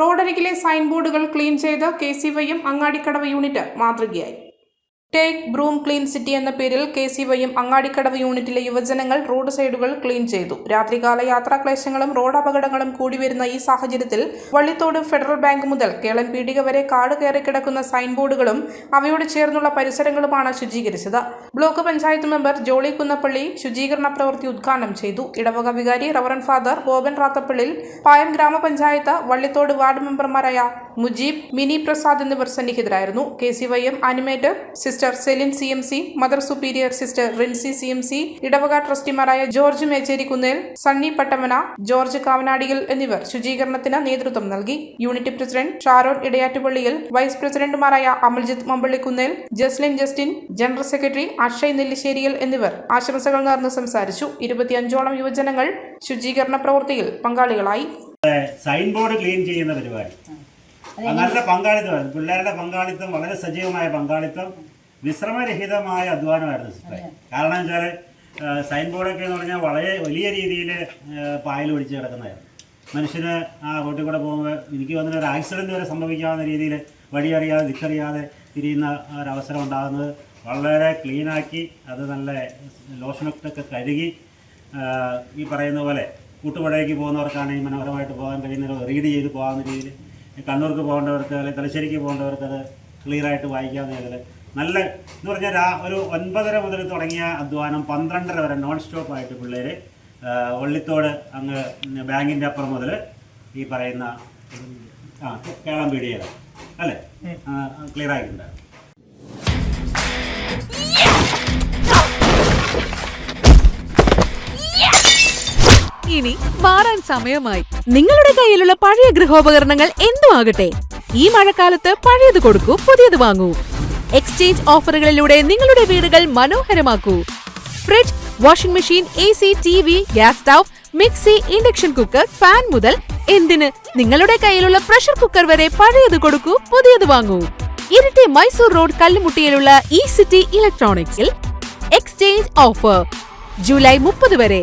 റോഡരികിലെ സൈൻ ബോർഡുകൾ ക്ലീൻ ചെയ്ത് കെ സി വൈയും അങ്ങാടിക്കടവ് യൂണിറ്റ് മാതൃകയായി. ടേക്ക് ബ്രൂം ക്ലീൻ സിറ്റി എന്ന പേരിൽ കെ സി വൈയും അങ്ങാടിക്കടവ് യൂണിറ്റിലെ യുവജനങ്ങൾ റോഡ് സൈഡുകൾ ക്ലീൻ ചെയ്തു. രാത്രികാല യാത്രാക്ലേശങ്ങളും റോഡ് അപകടങ്ങളും കൂടി വരുന്ന ഈ സാഹചര്യത്തിൽ വള്ളിത്തോട് ഫെഡറൽ ബാങ്ക് മുതൽ കേളൻ പീടിക വരെ കാട് കയറി കിടക്കുന്ന സൈൻ ബോർഡുകളും അവയോട് ചേർന്നുള്ള പരിസരങ്ങളുമാണ് ശുചീകരിച്ചത്. ബ്ലോക്ക് പഞ്ചായത്ത് മെമ്പർ ജോളി കുന്നപ്പള്ളി ശുചീകരണ പ്രവൃത്തി ഉദ്ഘാടനം ചെയ്തു. ഇടവക വികാരി റവറൻ ഫാദർ ബോബൻ റാത്തപ്പള്ളിൽ പായം ഗ്രാമപഞ്ചായത്ത് വള്ളിത്തോട് വാർഡ് മെമ്പർമാരായ മുജീബ് മിനി പ്രസാദ് എന്നിവർ സന്നിഹിതരായിരുന്നു. K C Y M animator sister Celine C M C mother superior sister Rincy C M C ഇടവക ട്രസ്റ്റിമാരായ ജോർജ് മേച്ചേരി കുന്നേൽ സണ്ണി പട്ടമന ജോർജ് കാവനാടികൾ എന്നിവർ ശുചീകരണത്തിന് നേതൃത്വം നൽകി. Unit president Sharon Edayattupalliyil vice പ്രസിഡന്റുമാരായ Amaljith Mamballikunnel Jaslin Justin general secretary Akshay Nellisseriyil എന്നിവർ ആശംസകൾ നേർന്ന് സംസാരിച്ചു. ഇരുപത്തിയഞ്ചോളം യുവജനങ്ങൾ ശുചീകരണ പ്രവൃത്തിയിൽ പങ്കാളികളായി. സൈൻ ബോർഡ് ക്ലീൻ ചെയ്യുന്ന പരിപാടി. നല്ല പങ്കാളിത്തമായിരുന്നു പിള്ളേരുടെ പങ്കാളിത്തം വളരെ സജീവമായ പങ്കാളിത്തം വിശ്രമരഹിതമായ അധ്വാനമായിരുന്നു സിസ്റ്ററെ കാരണം വെച്ചാൽ സൈൻ ബോർഡൊക്കെ എന്ന് പറഞ്ഞാൽ വളരെ വലിയ രീതിയിൽ പായൽ പിടിച്ച് കിടക്കുന്നതായിരുന്നു. മനുഷ്യന് ആ റോട്ടിൽ കൂടെ പോകുമ്പോൾ എനിക്ക് വന്നിട്ട് ഒരു ആക്സിഡന്റ് വരെ സംഭവിക്കാവുന്ന രീതിയിൽ വഴിയറിയാതെ ദിക്കറിയാതെ തിരിയുന്ന ഒരവസരം ഉണ്ടാകുന്നത് വളരെ ക്ലീനാക്കി അത് നല്ല ലോഷനൊക്കെ കഴുകി ഈ പറയുന്ന പോലെ കൂട്ടുപുഴയ്ക്ക് പോകുന്നവർക്കാണെങ്കിൽ മനോഹരമായിട്ട് പോകാൻ കഴിയുന്ന റീഡ് ചെയ്ത് പോകാവുന്ന രീതിയിൽ കണ്ണൂർക്ക് പോകേണ്ടവർക്ക് അല്ലെങ്കിൽ തലശ്ശേരിക്ക് പോകേണ്ടവർക്ക് അത് ക്ലിയറായിട്ട് വായിക്കാവുന്ന രീതിയിൽ. നല്ല എന്ന് പറഞ്ഞാൽ ഒരു ഒൻപതര മുതൽ തുടങ്ങിയ അധ്വാനം പന്ത്രണ്ടര വരെ നോൺ സ്റ്റോപ്പ് ആയിട്ട് പിള്ളേർ വള്ളിത്തോട് അങ്ങ് ബാങ്കിന്റെ അപ്പുറം മുതൽ ഈ പറയുന്ന ആ കേളം പീടികയില അല്ലേ? ക്ലിയർ ആയിട്ടുണ്ടായിരുന്നു ഇനി മാറാൻ സമയമായി. നിങ്ങളുടെ കയ്യിലുള്ള പഴയ ഗൃഹോപകരണങ്ങൾ എന്തുമാകട്ടെ ഈ മഴക്കാലത്ത് പഴയത് കൊടുക്കൂ പുതിയത് വാങ്ങൂ. എക്സ്ചേഞ്ച് ഓഫറുകളിലൂടെ നിങ്ങളുടെ വീടുകൾ മനോഹരമാക്കൂ. Fridge washing machine A C T V gas stove mixie induction cooker fan മുതൽ എന്തിന്? നിങ്ങളുടെ കയ്യിലുള്ള പ്രഷർ കുക്കർ വരെ പഴയത് കൊടുക്കൂ പുതിയത് വാങ്ങൂ. ഇരട്ടി മൈസൂർ റോഡ് കല്ലുമുട്ടിയിലുള്ള ഇ സിറ്റി ഇലക്ട്രോണിക്സിൽ എക്സ്ചേഞ്ച് ഓഫർ ജൂലൈ മുപ്പത് വരെ.